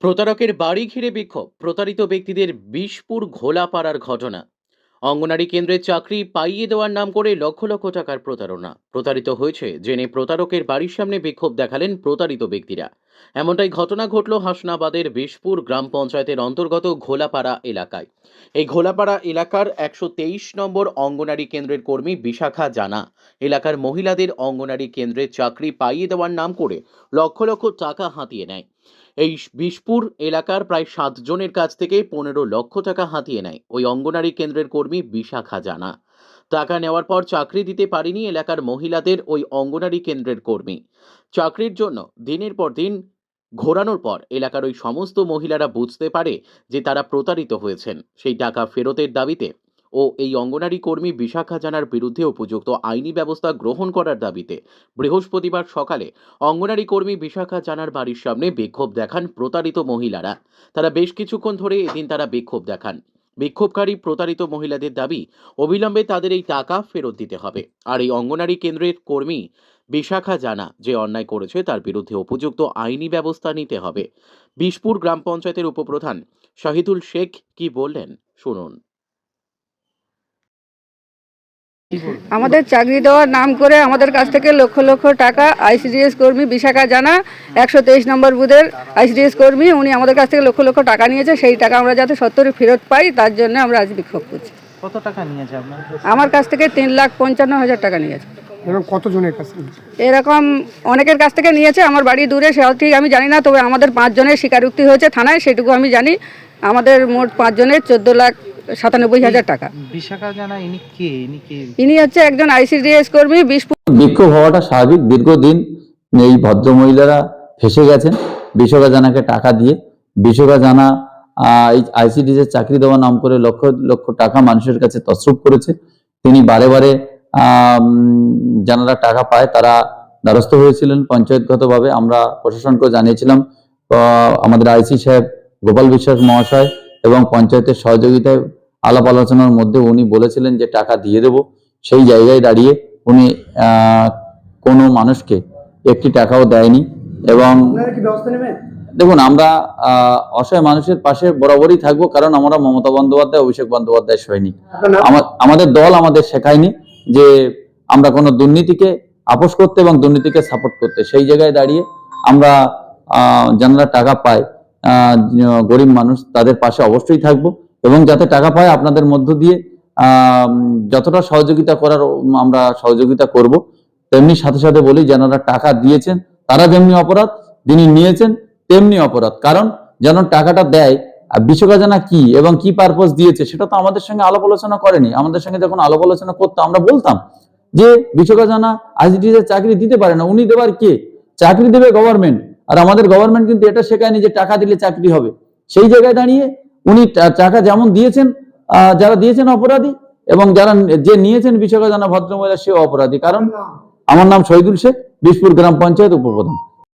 প্রতারকের বাড়ি ঘিরে বিক্ষোভ। প্রতারিত ব্যক্তিদের বিষপুর ঘোলাপাড়ার ঘটনা। অঙ্গনারী কেন্দ্রে চাকরি পাইয়ে দেওয়ার নাম করে লক্ষ লক্ষ টাকার প্রতারণা। প্রতারিত হয়েছে, জেনে প্রতারকের বাড়ির সামনে বিক্ষোভ দেখালেন প্রতারিত ব্যক্তিরা। এমনটাই ঘটনা ঘটল হাসনাবাদের বিষপুর গ্রাম পঞ্চায়েতের অন্তর্গত ঘোলাপাড়া এলাকায়। এই ঘোলাপাড়া এলাকার একশো তেইশ নম্বর অঙ্গনারী কেন্দ্রের কর্মী বিশাখা জানা, এলাকার মহিলাদের অঙ্গনারী কেন্দ্রে চাকরি পাইয়ে দেওয়ার নাম করে লক্ষ লক্ষ টাকা হাতিয়ে নেয়। এই বিষপুর এলাকার প্রায় সাতজনের কাছ থেকে পনেরো লক্ষ টাকা হাতিয়ে নেয়। ওই অঙ্গনারী কেন্দ্রের কর্মী বিশাখা জানা। টাকা নেওয়ার পর চাকরি দিতে পারেনি এলাকার মহিলাদের ওই অঙ্গনারী কেন্দ্রের কর্মী। চাকরির জন্য দিনের পর দিন ঘোরানোর পর এলাকার ওই সমস্ত মহিলারা বুঝতে পারে যে তারা প্রতারিত হয়েছেন। সেই টাকা ফেরতের দাবিতে ও এই অঙ্গনারী কর্মী বিশাখা জানার বিরুদ্ধে উপযুক্ত আইনি ব্যবস্থা গ্রহণ করার দাবিতে বৃহস্পতিবার সকালে অঙ্গনারী কর্মী বিশাখা জানার বাড়ির সামনে বিক্ষোভ দেখান প্রতারিত মহিলারা। তারা বেশ কিছুক্ষণ ধরে এদিন তারা বিক্ষোভ দেখান। বিক্ষোভকারী প্রতারিত মহিলাদের দাবি, অবিলম্বে তাদের এই টাকা ফেরত দিতে হবে। আর এই অঙ্গনারী কেন্দ্রের কর্মী বিশাখা জানা যে অন্যায় করেছে, তার বিরুদ্ধে উপযুক্ত আইনি ব্যবস্থা নিতে হবে। বিশপুর গ্রাম পঞ্চায়েতের উপপ্রধান শাহিদুল শেখ কি বললেন? শুনুন। আমাদের চাকরি দেওয়ার নাম করে আমাদের কাছ থেকে লক্ষ লক্ষ টাকা আইসিডিএস কর্মী বিশাখা জানা একশো তেইশ নম্বর বুথের আইসিডিএস কর্মী উনি আমাদের কাছ থেকে লক্ষ লক্ষ টাকা নিয়েছে সেই টাকা আমরা যাতে সত্তরে ফেরত পাই তার জন্য আমরা আজ বিক্ষোভ করছি। কত টাকা নিয়েছে আমার কাছ থেকে তিন লাখ পঞ্চান্ন হাজার টাকা নিয়েছে। এরকম কতজনের কাছে? এরকম অনেকের কাছ থেকে নিয়েছে আমার বাড়ি দূরে সে ঠিক আমি জানি না তবে আমাদের পাঁচজনের স্বীকারোক্তি হয়েছে থানায় সেটুকু আমি জানি। আমাদের মোট পাঁচজনের চোদ্দ লাখ সাতানব্বই হাজার টাকা। বিশাখা জানা ইনি কে? ইনি কে? ইনি হচ্ছে একজন আইসিডিএস কর্মী বিশপুর বিক্ষোভ হওয়াটা স্বাভাবিক দীর্ঘদিন এই ভদ্রমহিলারা ফেসে গেছেন। বিশ্বকা জানাকে টাকা দিয়ে। বিশ্বকা জানা আইসিডিসের চাকরি দেওয়ার নাম করে লক্ষ লক্ষ টাকা মানুষের কাছে তসরুপ করেছে। তিনি বারে বারে যারা টাকা পায় তারা দ্বারস্থ হয়েছিলেন পঞ্চায়েতগতভাবে। আমরা প্রশাসনকে জানিয়েছিলাম আমাদের আইসি সাহেব গোপাল বিশ্বাস মহাশয় এবং পঞ্চায়েতের সহযোগিতায় আলাপ আলোচনার মধ্যে উনি বলেছিলেন যে টাকা দিয়ে দেব। সেই জায়গায় দাঁড়িয়ে উনি কোনো মানুষকে একটি টাকাও দেয়নি এবং দেখুন আমরা আহ, অসহায় মানুষের পাশে বরাবরই থাকব কারণ আমরা মমতা বন্দ্যোপাধ্যায় অভিষেক বন্দ্যোপাধ্যায় সৈনিক। আমা- আমাদের দল আমাদের শেখায়নি। যে আমরা কোনো দুর্নীতিকে আপোষ করতে এবং দুর্নীতিকে সাপোর্ট করতে, সেই জায়গায় দাঁড়িয়ে আমরা যারা টাকা পায় গরিব মানুষ, তাদের পাশে অবশ্যই থাকব এবং যাতে টাকা পায় আপনাদের মধ্য দিয়ে যতটা সহযোগিতা করার আমরা সহযোগিতা করব, তেমনি সাথে সাথে বলি যারা টাকা দিয়েছেন, তারা যেমনি অপরাধ, যিনি নিয়েছেন, তেমনি অপরাধ। কারণ যেন টাকাটা দেয় আর বিশ্বকা জানা কি এবং কি পারপোজ দিয়েছে সেটা তো আমাদের সঙ্গে আলাপ আলোচনা করেনি। আমাদের সঙ্গে যখন আলাপ আলোচনা করতো আমরা বলতাম যে বিশ্বকা জানা আইসিডিএস চাকরি দিতে পারে না। উনি দেবার কে? চাকরি দেবে গভর্নমেন্ট আর আমাদের গভর্নমেন্ট কিন্তু এটা শেখায়নি যে টাকা দিলে চাকরি হবে। সেই জায়গায় দাঁড়িয়ে উনি টাকা যেমন দিয়েছেন আহ, যারা দিয়েছেন অপরাধী এবং যারা যে নিয়েছেন বিশ্বকা জানা ভদ্রমহিলা সেও অপরাধী। কারণ আমার নাম শহীদুল শেখ বিশপুর গ্রাম পঞ্চায়েত উপপ্রধান।